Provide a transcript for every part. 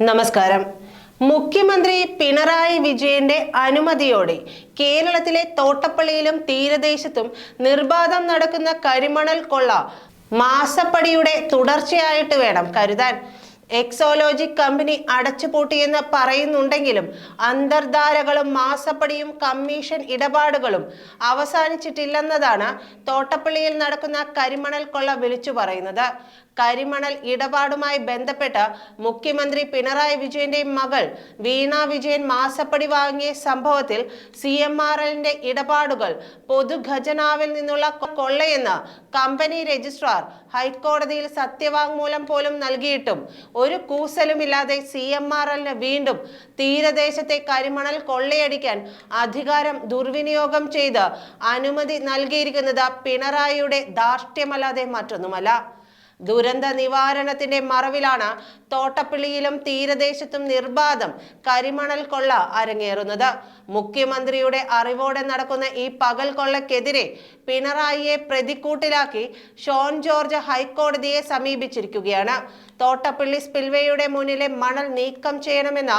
നമസ്കാരം. മുഖ്യമന്ത്രി പിണറായി വിജയന്റെ അനുമതിയോടെ കേരളത്തിലെ തോട്ടപ്പള്ളിയിലും തീരദേശത്തും നിർബാധം നടക്കുന്ന കരിമണൽ കൊള്ള മാസപ്പടിയുടെ തുടർച്ചയായിട്ട് വേണം കരുതാൻ. എക്സോളജിക് കമ്പനി അടച്ചുപൂട്ടിയെന്ന് പറയുന്നുണ്ടെങ്കിലും അന്തർധാരകളും മാസപ്പടിയും കമ്മീഷൻ ഇടപാടുകളും അവസാനിച്ചിട്ടില്ലെന്നതാണ് തോട്ടപ്പള്ളിയിൽ നടക്കുന്ന കരിമണൽ കൊള്ള വിളിച്ചു പറയുന്നത്. കരിമണൽ ഇടപാടുമായി ബന്ധപ്പെട്ട് മുഖ്യമന്ത്രി പിണറായി വിജയന്റെ മകൾ വീണ വിജയൻ മാസപ്പടി വാങ്ങിയ സംഭവത്തിൽ സി എം ആർ എല്ലിന്റെ ഇടപാടുകൾ പൊതുഖജനാവിൽ നിന്നുള്ള കൊള്ളയെന്ന് കമ്പനി രജിസ്ട്രാർ ഹൈക്കോടതിയിൽ സത്യവാങ്മൂലം പോലും നൽകിയിട്ടും ഒരു കൂസലുമില്ലാതെ സി എം ആർ എല്ലിന് വീണ്ടും തീരദേശത്തെ കരിമണൽ കൊള്ളയടിക്കാൻ അധികാരം ദുർവിനിയോഗം ചെയ്ത് അനുമതി നൽകിയിരിക്കുന്നത് പിണറായിയുടെ ധാർഷ്ട്യമല്ലാതെ മറ്റൊന്നുമല്ല. ദുരന്ത നിവാരണത്തിന്റെ മറവിലാണ് തോട്ടപ്പള്ളിയിലും തീരദേശത്തും നിർബാധം കരിമണൽ കൊള്ള അരങ്ങേറുന്നത്. മുഖ്യമന്ത്രിയുടെ അറിവോടെ നടക്കുന്ന ഈ പകൽ കൊള്ളക്കെതിരെ പിണറായിയെ പ്രതിക്കൂട്ടിലാക്കി ഷോൺ ജോർജ് ഹൈക്കോടതിയെ സമീപിച്ചിരിക്കുകയാണ്. തോട്ടപ്പള്ളി സ്പിൽവേയുടെ മുന്നിലെ മണൽ നീക്കം ചെയ്യണമെന്ന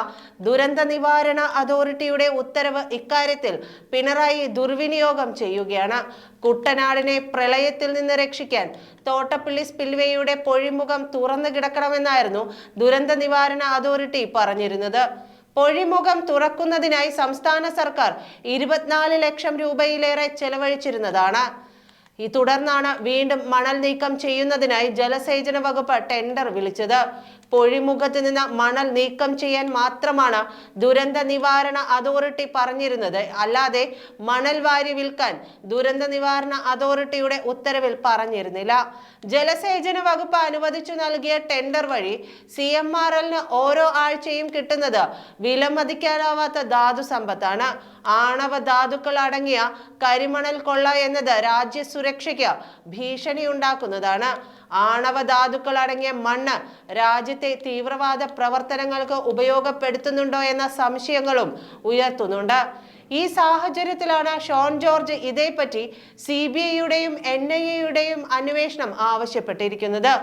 ദുരന്ത നിവാരണ അതോറിറ്റിയുടെ ഉത്തരവ് ഇക്കാര്യത്തിൽ പിണറായി ദുർവിനിയോഗം ചെയ്യുകയാണ്. കുട്ടനാടിനെ പ്രളയത്തിൽ നിന്ന് രക്ഷിക്കാൻ തോട്ടപ്പള്ളി സ്പിൽവേയുടെ പൊഴിമുഖം തുറന്നു കിടക്കണമെന്നായിരുന്നു ദുരന്ത നിവാരണ അതോറിറ്റി പറഞ്ഞിരുന്നത്. പൊഴിമുഖം തുറക്കുന്നതിനായി സംസ്ഥാന സർക്കാർ ഇരുപത്തിനാല് ലക്ഷം രൂപയിലേറെ ചെലവഴിച്ചിരുന്നതാണ്. ഈ തുടർന്നാണ് വീണ്ടും മണൽ നീക്കം ചെയ്യുന്നതിനായി ജലസേചന വകുപ്പ് ടെൻഡർ വിളിച്ചത്. പൊഴിമുഖത്ത് നിന്ന് മണൽ നീക്കം ചെയ്യാൻ മാത്രമാണ് ദുരന്ത നിവാരണ അതോറിറ്റി പറഞ്ഞിരുന്നത്. അല്ലാതെ മണൽ വാരി വിൽക്കാൻ ദുരന്ത നിവാരണ അതോറിറ്റിയുടെ ഉത്തരവിൽ പറഞ്ഞിരുന്നില്ല. ജലസേചന വകുപ്പ് അനുവദിച്ചു നൽകിയ ടെൻഡർ വഴി സി എം ആർ എല്ലിന് ഓരോ ആഴ്ചയും കിട്ടുന്നത് വിലമതിക്കാനാവാത്ത ധാതു സമ്പത്താണ്. ആണവ ധാതുക്കൾ അടങ്ങിയ കരിമണൽ കൊള്ള എന്നത് രാജ്യ സുരക്ഷയ്ക്ക് ഭീഷണി ഉണ്ടാക്കുന്നതാണ് ആണവ ധാതുക്കൾ അടങ്ങിയ മണ്ണ് രാജ്യത്തെ തീവ്രവാദ പ്രവർത്തനങ്ങൾക്ക് ഉപയോഗപ്പെടുത്തുന്നുണ്ടോ എന്ന സംശയങ്ങളും ഉയർത്തുന്നുണ്ട്. ഈ സാഹചര്യത്തിലാണ് ഷോൺ ജോർജ് ഇതേപ്പറ്റി സി ബി ഐയുടെയും എൻ ഐ എയുടെയും അന്വേഷണം ആവശ്യപ്പെട്ടിരിക്കുന്നത്.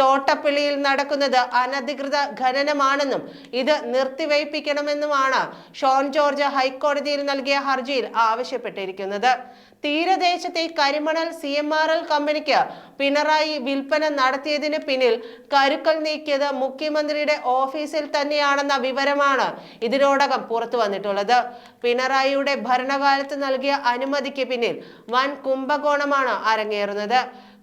തോട്ടപ്പള്ളിയിൽ നടക്കുന്നത് അനധികൃത ഖനനമാണെന്നും ഇത് നിർത്തിവയ്പ്പിക്കണമെന്നുമാണ് ഷോൺ ജോർജ് ഹൈക്കോടതിയിൽ നൽകിയ ഹർജിയിൽ ആവശ്യപ്പെട്ടിരിക്കുന്നത്. തീരദേശത്തെ കരിമണൽ സി എം ആർ എൽ കമ്പനിക്ക് പിണറായി വിൽപ്പന നടത്തിയതിന് പിന്നിൽ കരുക്കൾ നീക്കിയത് മുഖ്യമന്ത്രിയുടെ ഓഫീസിൽ തന്നെയാണെന്ന വിവരമാണ് ഇതിനോടകം പുറത്തു വന്നിട്ടുള്ളത് പിണറായിയുടെ ഭരണകാലത്ത് നൽകിയ അനുമതിക്ക് പിന്നിൽ വൻ കുംഭകോണമാണ് അരങ്ങേറുന്നത്.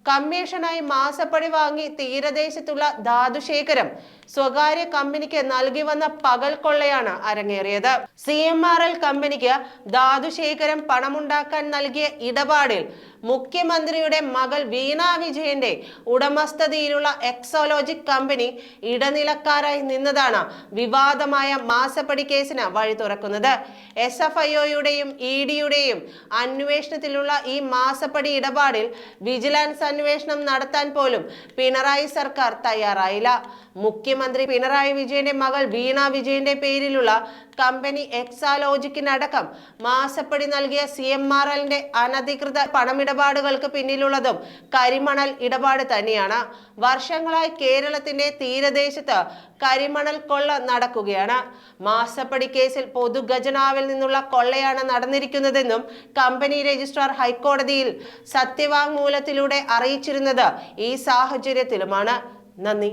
കമ്മീഷനായി മാസപ്പടി വാങ്ങി തീരദേശത്തുള്ള ധാതുശേഖരം സ്വകാര്യ കമ്പനിക്ക് നൽകി വന്ന പകൽ കൊള്ളയാണ് അരങ്ങേറിയത്. സി എം ആർ എൽ കമ്പനിക്ക് ധാതുശേഖരം പണമുണ്ടാക്കാൻ നൽകിയ ഇടപാടിൽ മുഖ്യമന്ത്രിയുടെ മകൾ വീണ വിജയന്റെ ഉടമസ്ഥതയിലുള്ള എക്സോലോജിക് കമ്പനി ഇടനിലക്കാരായി നിന്നതാണ് വിവാദമായ മാസപ്പടി കേസിന് വഴി തുറക്കുന്നത്. എസ് എഫ് ഐഒയുടെയും ഇ ഡിയുടെയും അന്വേഷണത്തിലുള്ള ഈ മാസപ്പടി ഇടപാടിൽ വിജിലൻസ് അന്വേഷണം നടത്താൻ പോലും പിണറായി സർക്കാർ തയ്യാറായില്ല. മുഖ്യമന്ത്രി പിണറായി വിജയന്റെ മകൾ വീണ വിജയന്റെ പേരിലുള്ള കമ്പനി എക്സാലോജിക്കിനടക്കം മാസപ്പടി നൽകിയ സി എം ആർ എല്ലിന്റെ അനധികൃത പണമിടപാടുകൾക്ക് പിന്നിലുള്ളതും കരിമണൽ ഇടപാട് തന്നെയാണ്. വർഷങ്ങളായി കേരളത്തിന്റെ തീരദേശത്ത് കരിമണൽ കൊള്ള നടക്കുകയാണ്. മാസപ്പടി കേസിൽ പൊതുഖജനാവിൽ നിന്നുള്ള കൊള്ളയാണ് നടന്നിരിക്കുന്നതെന്നും കമ്പനി രജിസ്ട്രാർ ഹൈക്കോടതിയിൽ സത്യവാങ്മൂലത്തിലൂടെ അറിയിച്ചിരുന്നത് ഈ സാഹചര്യത്തിലുമാണ്. നന്ദി.